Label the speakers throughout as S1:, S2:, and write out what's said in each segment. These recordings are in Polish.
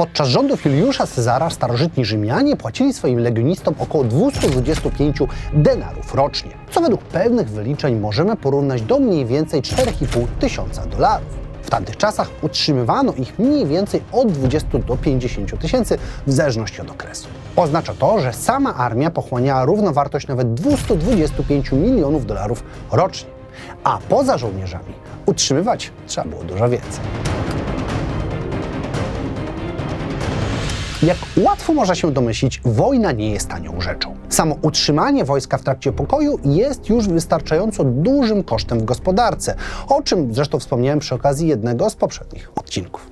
S1: Podczas rządów Juliusza Cezara starożytni Rzymianie płacili swoim legionistom około 225 denarów rocznie, co według pewnych wyliczeń możemy porównać do mniej więcej 4,5 tysiąca dolarów. W tamtych czasach utrzymywano ich mniej więcej od 20 do 50 tysięcy w zależności od okresu. Oznacza to, że sama armia pochłaniała równowartość nawet 225 milionów dolarów rocznie, a poza żołnierzami utrzymywać trzeba było dużo więcej. Jak łatwo można się domyślić, wojna nie jest tanią rzeczą. Samo utrzymanie wojska w trakcie pokoju jest już wystarczająco dużym kosztem w gospodarce, o czym zresztą wspomniałem przy okazji jednego z poprzednich odcinków.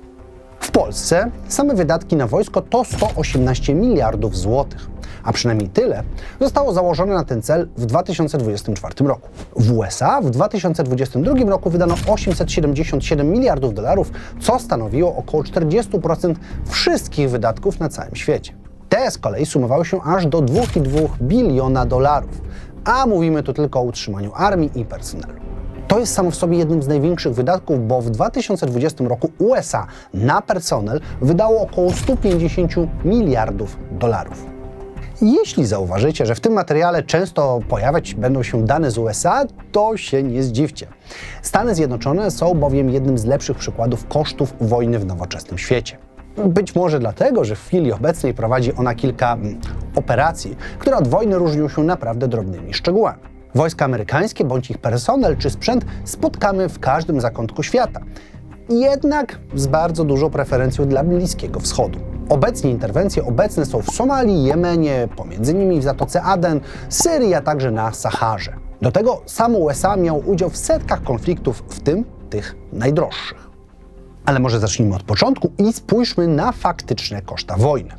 S1: W Polsce same wydatki na wojsko to 118 miliardów złotych, a przynajmniej tyle zostało założone na ten cel w 2024 roku. W USA w 2022 roku wydano 877 miliardów dolarów, co stanowiło około 40% wszystkich wydatków na całym świecie. Te z kolei sumowały się aż do 2,2 biliona dolarów, a mówimy tu tylko o utrzymaniu armii i personelu. To jest samo w sobie jednym z największych wydatków, bo w 2020 roku USA na personel wydało około 150 miliardów dolarów. Jeśli zauważycie, że w tym materiale często pojawiać będą się dane z USA, to się nie zdziwcie. Stany Zjednoczone są bowiem jednym z lepszych przykładów kosztów wojny w nowoczesnym świecie. Być może dlatego, że w chwili obecnej prowadzi ona kilka mm, operacji, które od wojny różnią się naprawdę drobnymi szczegółami. Wojska amerykańskie bądź ich personel czy sprzęt spotkamy w każdym zakątku świata. Jednak z bardzo dużą preferencją dla Bliskiego Wschodu. Obecnie interwencje obecne są w Somalii, Jemenie, pomiędzy nimi w Zatoce Aden, Syrii, a także na Saharze. Do tego samo USA miał udział w setkach konfliktów, w tym tych najdroższych. Ale może zacznijmy od początku i spójrzmy na faktyczne koszta wojny.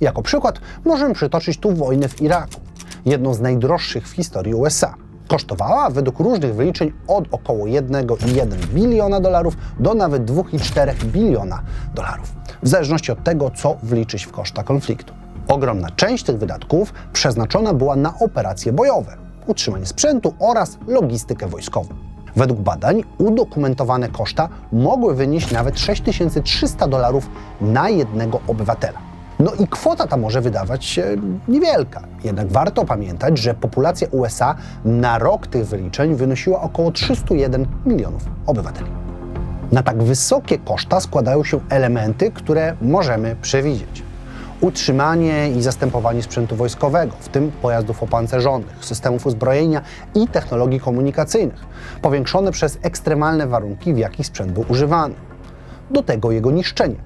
S1: Jako przykład możemy przytoczyć tu wojnę w Iraku, jedną z najdroższych w historii USA. Kosztowała według różnych wyliczeń od około 1,1 biliona dolarów do nawet 2,4 biliona dolarów, w zależności od tego, co wliczyć w koszta konfliktu. Ogromna część tych wydatków przeznaczona była na operacje bojowe, utrzymanie sprzętu oraz logistykę wojskową. Według badań udokumentowane koszta mogły wynieść nawet 6300 dolarów na jednego obywatela. No i kwota ta może wydawać się niewielka, jednak warto pamiętać, że populacja USA na rok tych wyliczeń wynosiła około 301 milionów obywateli. Na tak wysokie koszta składają się elementy, które możemy przewidzieć. Utrzymanie i zastępowanie sprzętu wojskowego, w tym pojazdów opancerzonych, systemów uzbrojenia i technologii komunikacyjnych, powiększone przez ekstremalne warunki, w jakich sprzęt był używany. Do tego jego niszczenie.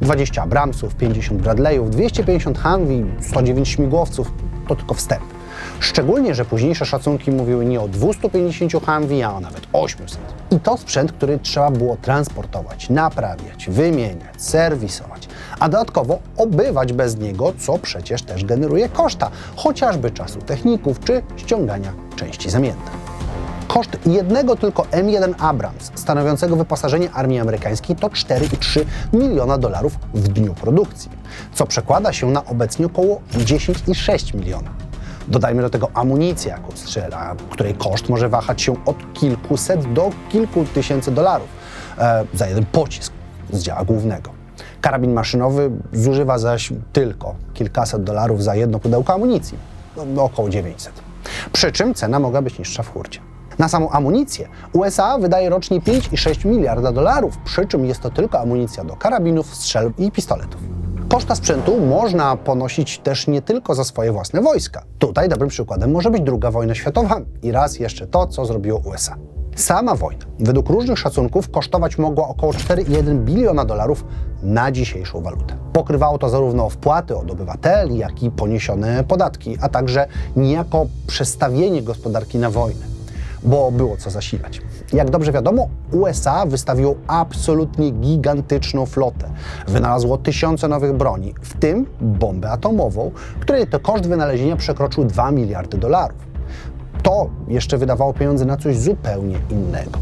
S1: 20 Abramsów, 50 Bradleyów, 250 Humvee, 109 śmigłowców to tylko wstęp. Szczególnie, że późniejsze szacunki mówiły nie o 250 Humvee, a o nawet 800. I to sprzęt, który trzeba było transportować, naprawiać, wymieniać, serwisować, a dodatkowo obywać bez niego, co przecież też generuje koszta, chociażby czasu techników czy ściągania części zamiennych. Koszt jednego tylko M1 Abrams, stanowiącego wyposażenie armii amerykańskiej, to 4,3 miliona dolarów w dniu produkcji, co przekłada się na obecnie około 10,6 miliona. Dodajmy do tego amunicję, jaką strzela, której koszt może wahać się od kilkuset do kilku tysięcy dolarów e, za jeden pocisk z działa głównego. Karabin maszynowy zużywa zaś tylko kilkaset dolarów za jedno pudełko amunicji, no, około 900. Przy czym cena mogła być niższa w hurcie. Na samą amunicję USA wydaje rocznie 5,6 miliarda dolarów, przy czym jest to tylko amunicja do karabinów, strzelb i pistoletów. Koszta sprzętu można ponosić też nie tylko za swoje własne wojska. Tutaj dobrym przykładem może być II wojna światowa i raz jeszcze to, co zrobiło USA. Sama wojna, według różnych szacunków, kosztować mogła około 4,1 biliona dolarów na dzisiejszą walutę. Pokrywało to zarówno wpłaty od obywateli, jak i poniesione podatki, a także niejako przestawienie gospodarki na wojnę bo było co zasilać. Jak dobrze wiadomo, USA wystawiło absolutnie gigantyczną flotę. Wynalazło tysiące nowych broni, w tym bombę atomową, której to koszt wynalezienia przekroczył 2 miliardy dolarów. To jeszcze wydawało pieniądze na coś zupełnie innego.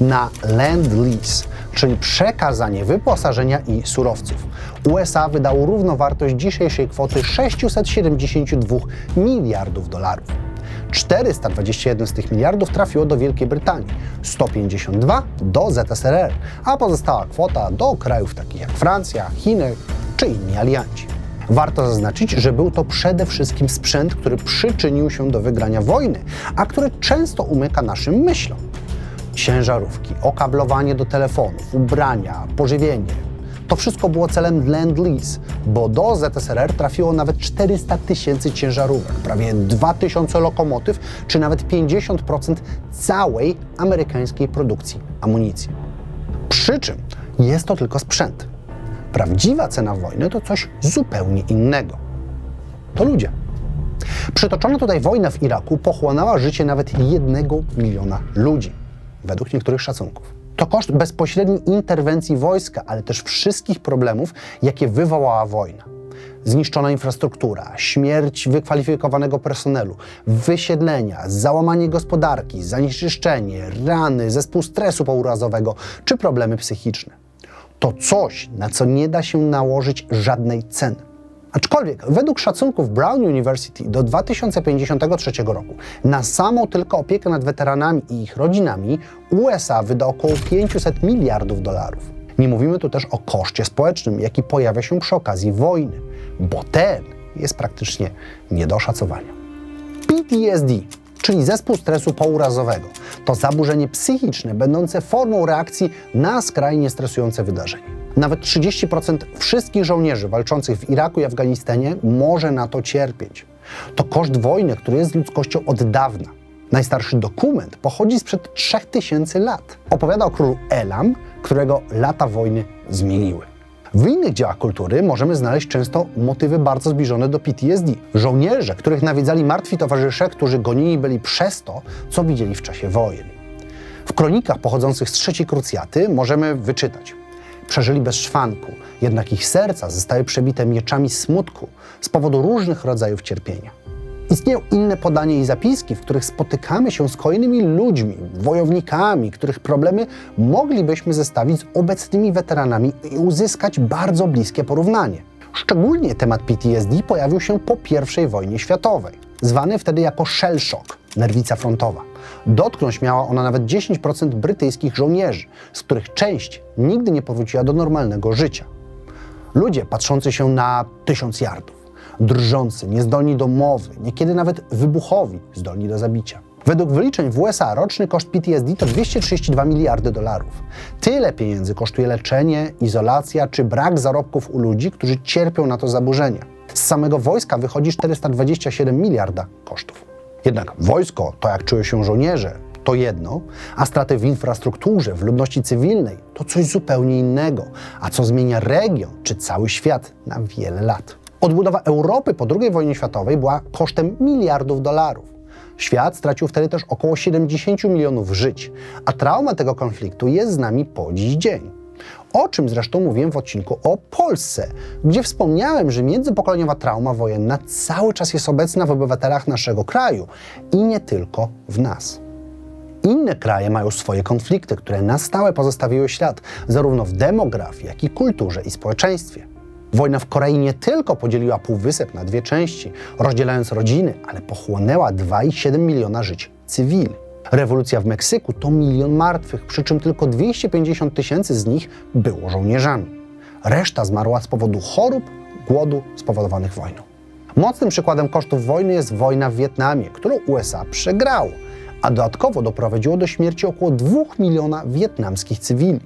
S1: Na Land Lease, czyli przekazanie wyposażenia i surowców. USA wydało równowartość dzisiejszej kwoty 672 miliardów dolarów. 421 z tych miliardów trafiło do Wielkiej Brytanii, 152 do ZSRR, a pozostała kwota do krajów takich jak Francja, Chiny czy inni alianci. Warto zaznaczyć, że był to przede wszystkim sprzęt, który przyczynił się do wygrania wojny, a który często umyka naszym myślom. Ciężarówki, okablowanie do telefonów, ubrania, pożywienie. To wszystko było celem Lend-Lease, bo do ZSRR trafiło nawet 400 tysięcy ciężarówek, prawie 2000 lokomotyw, czy nawet 50% całej amerykańskiej produkcji amunicji. Przy czym jest to tylko sprzęt. Prawdziwa cena wojny to coś zupełnie innego. To ludzie. Przytoczona tutaj wojna w Iraku pochłonęła życie nawet jednego miliona ludzi, według niektórych szacunków. To koszt bezpośredniej interwencji wojska, ale też wszystkich problemów, jakie wywołała wojna. Zniszczona infrastruktura, śmierć wykwalifikowanego personelu, wysiedlenia, załamanie gospodarki, zanieczyszczenie, rany, zespół stresu pourazowego czy problemy psychiczne. To coś, na co nie da się nałożyć żadnej ceny. Aczkolwiek według szacunków Brown University do 2053 roku na samą tylko opiekę nad weteranami i ich rodzinami USA wyda około 500 miliardów dolarów. Nie mówimy tu też o koszcie społecznym, jaki pojawia się przy okazji wojny, bo ten jest praktycznie nie do oszacowania. PTSD, czyli zespół stresu pourazowego, to zaburzenie psychiczne będące formą reakcji na skrajnie stresujące wydarzenie. Nawet 30% wszystkich żołnierzy walczących w Iraku i Afganistanie może na to cierpieć. To koszt wojny, który jest z ludzkością od dawna. Najstarszy dokument pochodzi sprzed 3000 lat. Opowiada o królu Elam, którego lata wojny zmieniły. W innych dziełach kultury możemy znaleźć często motywy bardzo zbliżone do PTSD. Żołnierze, których nawiedzali martwi towarzysze, którzy gonili byli przez to, co widzieli w czasie wojen. W kronikach pochodzących z trzeciej krucjaty możemy wyczytać. Przeżyli bez szwanku, jednak ich serca zostały przebite mieczami smutku z powodu różnych rodzajów cierpienia. Istnieją inne podania i zapiski, w których spotykamy się z kolejnymi ludźmi, wojownikami, których problemy moglibyśmy zestawić z obecnymi weteranami i uzyskać bardzo bliskie porównanie. Szczególnie temat PTSD pojawił się po I wojnie światowej, zwany wtedy jako shell shock, nerwica frontowa. Dotknąć miała ona nawet 10% brytyjskich żołnierzy, z których część nigdy nie powróciła do normalnego życia. Ludzie patrzący się na tysiąc yardów, drżący, niezdolni do mowy, niekiedy nawet wybuchowi, zdolni do zabicia. Według wyliczeń w USA roczny koszt PTSD to 232 miliardy dolarów. Tyle pieniędzy kosztuje leczenie, izolacja czy brak zarobków u ludzi, którzy cierpią na to zaburzenia. Z samego wojska wychodzi 427 miliarda kosztów. Jednak wojsko, to jak czują się żołnierze, to jedno, a straty w infrastrukturze, w ludności cywilnej to coś zupełnie innego, a co zmienia region czy cały świat na wiele lat. Odbudowa Europy po II wojnie światowej była kosztem miliardów dolarów. Świat stracił wtedy też około 70 milionów żyć, a trauma tego konfliktu jest z nami po dziś dzień. O czym zresztą mówiłem w odcinku o Polsce, gdzie wspomniałem, że międzypokoleniowa trauma wojenna cały czas jest obecna w obywatelach naszego kraju i nie tylko w nas. Inne kraje mają swoje konflikty, które na stałe pozostawiły ślad, zarówno w demografii, jak i kulturze i społeczeństwie. Wojna w Korei nie tylko podzieliła Półwysep na dwie części, rozdzielając rodziny, ale pochłonęła 2,7 miliona żyć cywili. Rewolucja w Meksyku to milion martwych, przy czym tylko 250 tysięcy z nich było żołnierzami. Reszta zmarła z powodu chorób, głodu spowodowanych wojną. Mocnym przykładem kosztów wojny jest wojna w Wietnamie, którą USA przegrało, a dodatkowo doprowadziło do śmierci około 2 miliona wietnamskich cywili.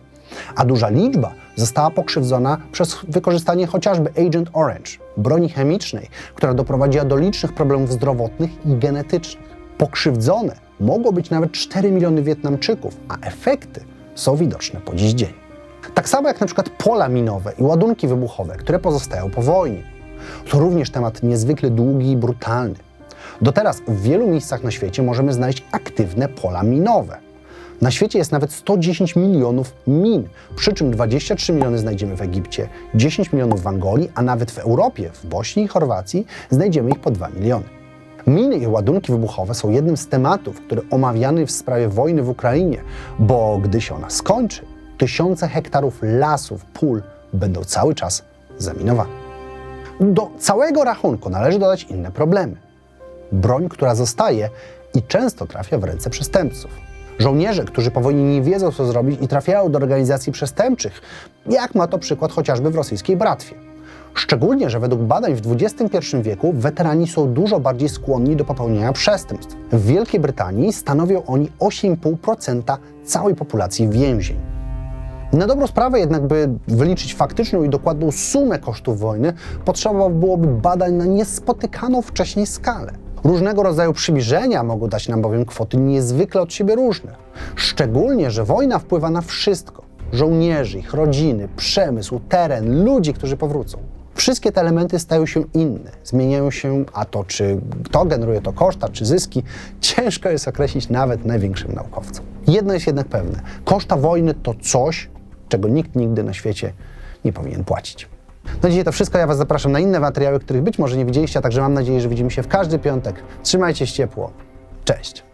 S1: A duża liczba została pokrzywdzona przez wykorzystanie chociażby Agent Orange, broni chemicznej, która doprowadziła do licznych problemów zdrowotnych i genetycznych. Pokrzywdzone mogło być nawet 4 miliony Wietnamczyków, a efekty są widoczne po dziś dzień. Tak samo jak na przykład pola minowe i ładunki wybuchowe, które pozostają po wojnie. To również temat niezwykle długi i brutalny. Do teraz w wielu miejscach na świecie możemy znaleźć aktywne pola minowe. Na świecie jest nawet 110 milionów min, przy czym 23 miliony znajdziemy w Egipcie, 10 milionów w Angolii, a nawet w Europie, w Bośni i Chorwacji znajdziemy ich po 2 miliony. Miny i ładunki wybuchowe są jednym z tematów, który omawiany w sprawie wojny w Ukrainie, bo gdy się ona skończy, tysiące hektarów lasów, pól będą cały czas zaminowane. Do całego rachunku należy dodać inne problemy. Broń, która zostaje, i często trafia w ręce przestępców. Żołnierze, którzy po wojnie nie wiedzą, co zrobić i trafiają do organizacji przestępczych, jak ma to przykład chociażby w rosyjskiej Bratwie. Szczególnie, że według badań w XXI wieku weterani są dużo bardziej skłonni do popełniania przestępstw. W Wielkiej Brytanii stanowią oni 8,5% całej populacji więzień. Na dobrą sprawę jednak, by wyliczyć faktyczną i dokładną sumę kosztów wojny, potrzeba byłoby badań na niespotykaną wcześniej skalę. Różnego rodzaju przybliżenia mogą dać nam bowiem kwoty niezwykle od siebie różne. Szczególnie, że wojna wpływa na wszystko. Żołnierzy, ich rodziny, przemysł, teren, ludzi, którzy powrócą. Wszystkie te elementy stają się inne, zmieniają się, a to czy to generuje to koszta, czy zyski, ciężko jest określić nawet największym naukowcom. Jedno jest jednak pewne: koszta wojny to coś, czego nikt nigdy na świecie nie powinien płacić. Na dzisiaj to wszystko. Ja Was zapraszam na inne materiały, których być może nie widzieliście, a także mam nadzieję, że widzimy się w każdy piątek. Trzymajcie się ciepło. Cześć.